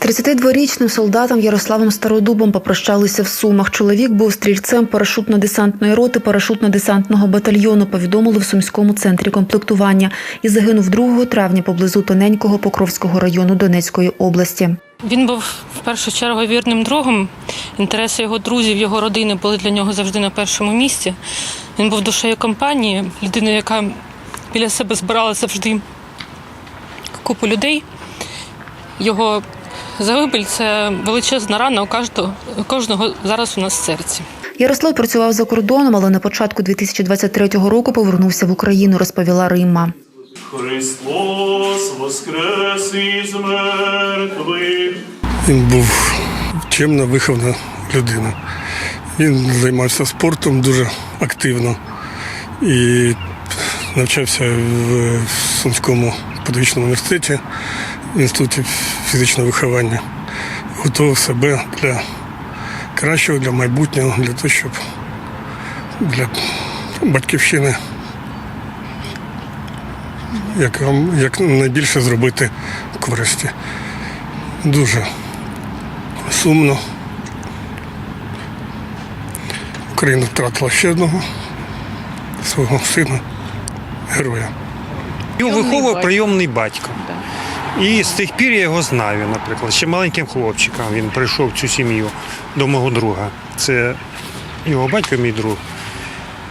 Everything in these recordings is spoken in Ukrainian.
32-річним солдатом Ярославом Стародубом попрощалися в Сумах. Чоловік був стрільцем парашутно-десантної роти парашутно-десантного батальйону. Повідомили в сумському центрі комплектування і загинув 2 травня поблизу тоненького Покровського району Донецької області. Він був в першу чергу вірним другом. Інтереси його друзів, його родини були для нього завжди на першому місці. Він був душею компанії, людиною, яка біля себе збирала завжди купу людей. Його загибель це величезна рана у кожного, у кожного зараз у нас в серці. Ярослав працював за кордоном, але на початку 2023 року повернувся в Україну, розповіла Римма. Христос воскрес із мертвих. Він був чемна, вихована людина. Він займався спортом дуже активно і навчався в Сумському педагогічному університеті інституті фізичного виховання. Готував себе для кращого, для майбутнього, для того, щоб для батьківщини як, як найбільше зробити користі. Дуже сумно. Україна втратила ще одного свого сина, героя. Його виховував прийомний батько. І з тих пір я його знаю, наприклад. Ще маленьким хлопчиком він прийшов в цю сім'ю до мого друга. Це його батько, мій друг.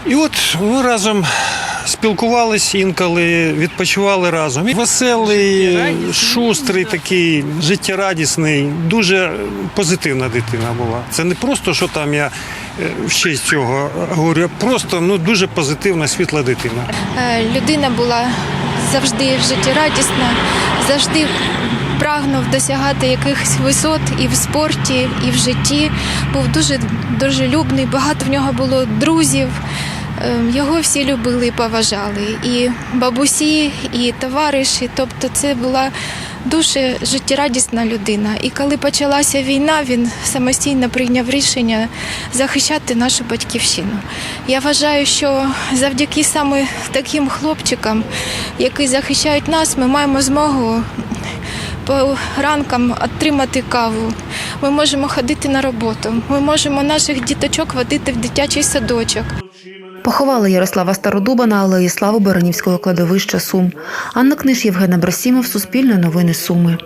І от ми разом спілкувалися інколи, відпочивали разом. І Веселий, шустрий такий, життєрадісний, дуже позитивна дитина була. Це не просто, що там я е, в честь цього говорю, а просто ну, дуже позитивна, світла дитина. Е, Людина була завжди в житті радісна, завжди прагнув досягати якихось висот і в спорті, і в житті. Був дуже дружелюбний, багато в нього було друзів. Е, Його всі любили і поважали. І бабусі, і товариші. Тобто, це була дуже життєрадісна людина. І коли почалася війна, він самостійно прийняв рішення захищати нашу батьківщину. Я вважаю, що завдяки саме таким хлопчикам, які захищають нас, ми маємо змогу по ранкам отримати каву. Ми можемо ходити на роботу. Ми можемо наших діточок водити в дитячий садочок. Поховали Ярослава Стародуба на алеї Слави Баранівського кладовища Сум. Анна Книж, Євгена Брасімов, Суспільне новини Суми.